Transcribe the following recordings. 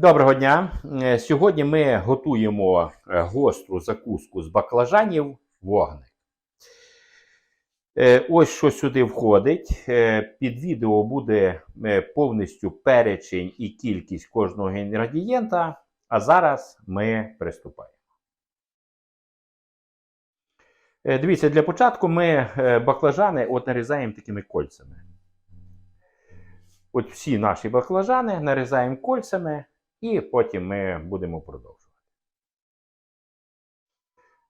Доброго дня. Е, Сьогодні ми готуємо е, гостру закуску з баклажанів вогник. Е, Ось що сюди входить. Під відео буде повністю перечень і кількість кожного інгредієнта. А зараз ми приступаємо. Дивіться, для початку ми баклажани от нарізаємо такими кольцями. От всі наші баклажани нарізаємо кольцями, і потім ми будемо продовжувати.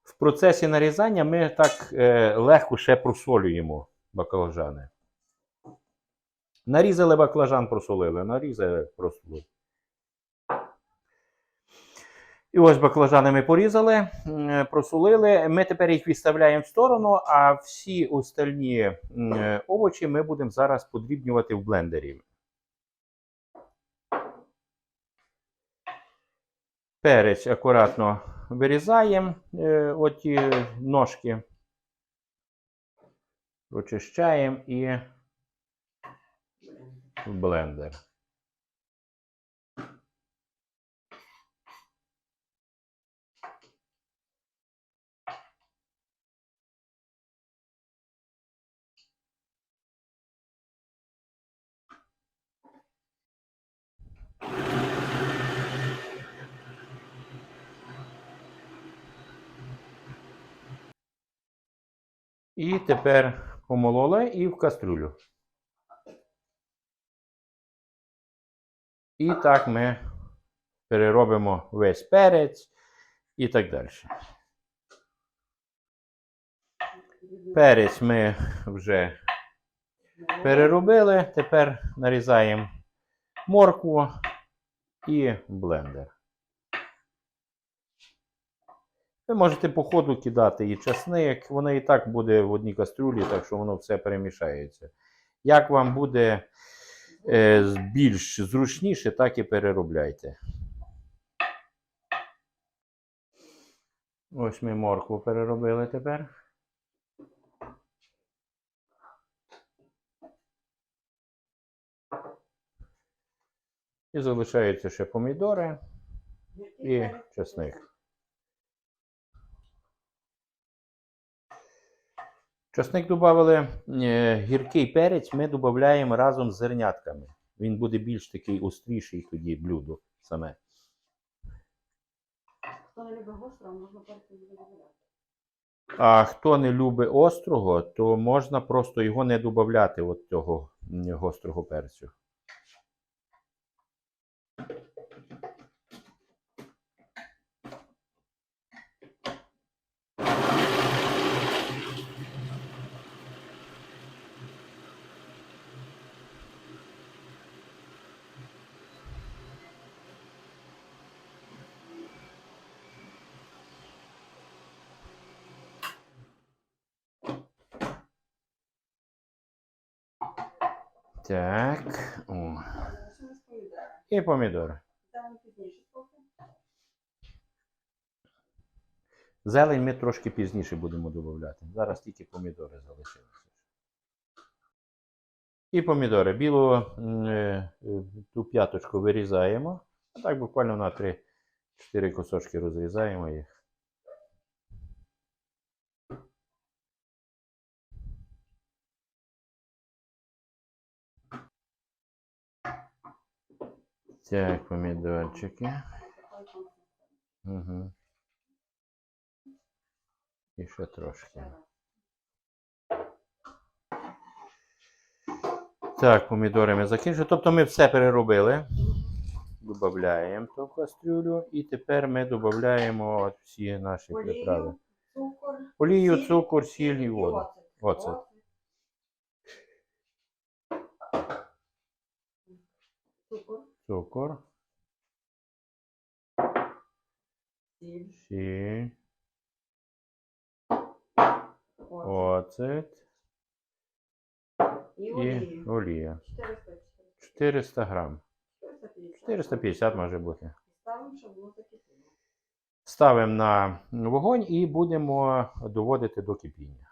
В процесі нарізання ми так е, легко ще просолюємо баклажани. Нарізали баклажан, просолили, нарізали, просолили. І ось баклажани ми порізали, просолили. Ми тепер їх відставляємо в сторону, а всі остальні овочі ми будемо зараз подрібнювати в блендері. Перець акуратно вирізаємо е, оті ножки, прочищаємо і в блендер. І тепер помололи і в кастрюлю. І так ми переробимо весь перець і так далі. Перець ми вже переробили. Тепер нарізаємо моркву і блендер. Ви можете по ходу кидати і часник, воно і так буде в одній кастрюлі, так що воно все перемішається. Як вам буде е, більш зручніше, так і переробляйте. Ось ми моркву переробили тепер. І залишаються ще помідори і часник. Часник додали е, гіркий перець, ми додаємо разом з зернятками. Він буде більш такий остріший тоді блюдо саме. Хто не любить гострого, можна перцю не додавати. А хто не любить острого, то можна просто його не додати от цього гострого перцю. Так. О. І помідори. Зелень ми трошки пізніше будемо додати. Зараз тільки помідори залишилися. І помідори. Білу е, е, ту п'яточку вирізаємо. А так буквально на 3-4 кусочки розрізаємо їх. Так, помідорчики. Угу. І ще трошки. Так, помідори ми закінчили. Тобто ми все переробили. Додаємо в кастрюлю. І тепер ми додаємо всі наші приправи. Олію, цукор, сіль і воду. оцет. Цукор, сіль, сіль, оцет. І і олія. 400 400 грам. 450. 450 може бути. Ставимо, щоб було закипіло. Ставимо на вогонь і будемо доводити до кипіння.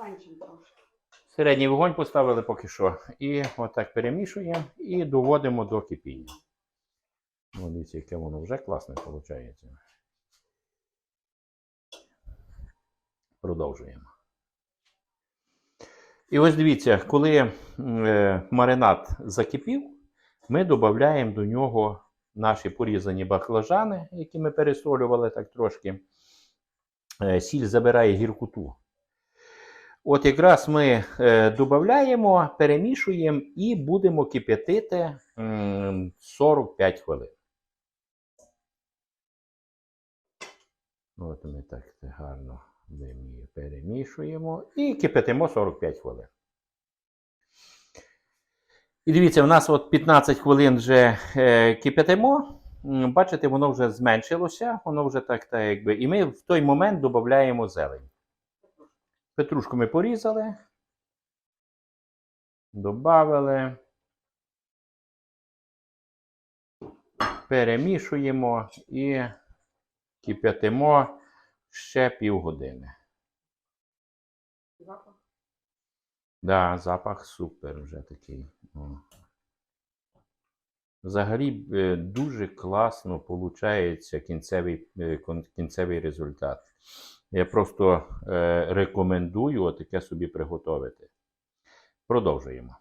Трошки. Середній вогонь поставили поки що. І отак перемішуємо і доводимо до кипіння. Ну, дивіться, яке воно вже класне виходить. Продовжуємо. І ось дивіться, коли е, маринад закипів, ми додаємо до нього наші порізані баклажани, які ми пересолювали так трошки. Е, Сіль забирає гіркоту. От якраз ми е, додаємо, перемішуємо і будемо кип'ятити м, 45 хвилин. От ми так гарно перемішуємо і кипятимо 45 хвилин. І дивіться, в нас от 15 хвилин вже е, кипятимо. Бачите, воно вже зменшилося, воно вже так, так якби. І ми в той момент додаємо зелень. Петрушку ми порізали. Добавили. Перемішуємо і кип'ятимо ще півгодини. Запах. Да, запах супер вже такий. О. Взагалі е, дуже класно виходить кінцевий, е, кінцевий результат. Я просто е, рекомендую таке собі приготувати. Продовжуємо.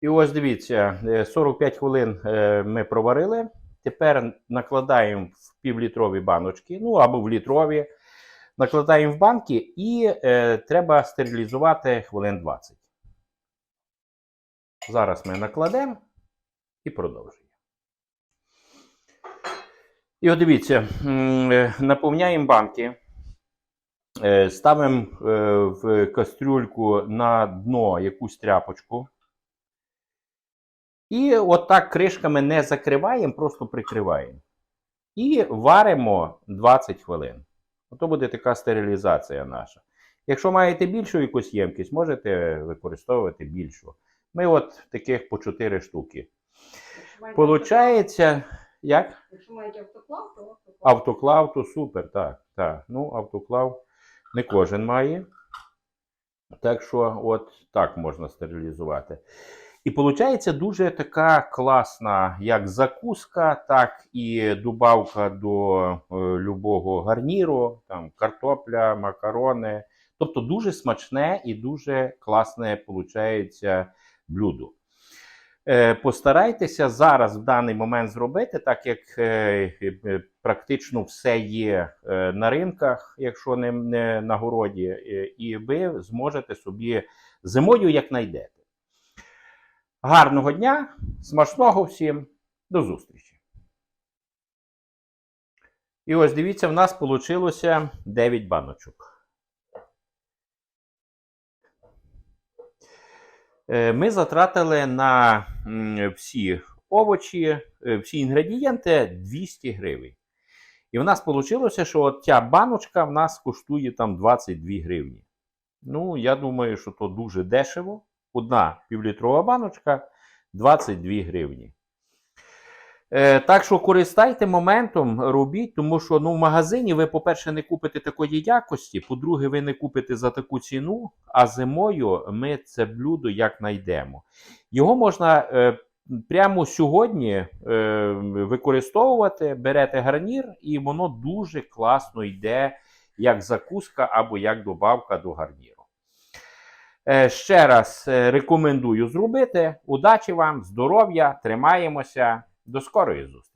І ось дивіться, е, 45 хвилин е, ми проварили. Тепер накладаємо в півлітрові баночки, ну або в літрові. Накладаємо в банки і е, треба стерилізувати хвилин 20. Зараз ми накладемо і продовжуємо. І от дивіться, е, наповняємо банки, е, ставимо е, в кастрюльку на дно якусь тряпочку. І отак кришками не закриваємо, просто прикриваємо. І варимо 20 хвилин. Ото буде така стерилізація наша. Якщо маєте більшу якусь ємкість, можете використовувати більшу. Ми от таких по 4 штуки. Получається, як? Якщо маєте автоклав, то автоклав. Автоклав, то супер, так. так. Ну, автоклав не кожен має. Так що, от так можна стерилізувати. І виходить дуже така класна як закуска, так і добавка до е, любого гарніру, там картопля, макарони. Тобто дуже смачне і дуже класне виходить блюдо. Е, Постарайтеся зараз в даний момент зробити, так як е, практично все є е, на ринках, якщо не, на городі, і ви зможете собі зимою як знайдете. Гарного дня, смачного всім, до зустрічі. І ось дивіться, в нас вийшло 9 баночок. Ми затратили на всі овочі, е, всі інгредієнти 200 гривень. І в нас вийшло, що от ця баночка в нас коштує там 22 гривні. Ну, я думаю, що то дуже дешево. Одна півлітрова баночка 22 гривні. Е, так що користайте моментом, робіть, тому що ну, в магазині ви, по-перше, не купите такої якості, по-друге, ви не купите за таку ціну, а зимою ми це блюдо як знайдемо. Його можна е, прямо сьогодні е, використовувати, берете гарнір, і воно дуже класно йде як закуска або як добавка до гарніру. Е, Ще раз е, рекомендую зробити. Удачі вам, здоров'я, тримаємося. До скорої зустрічі!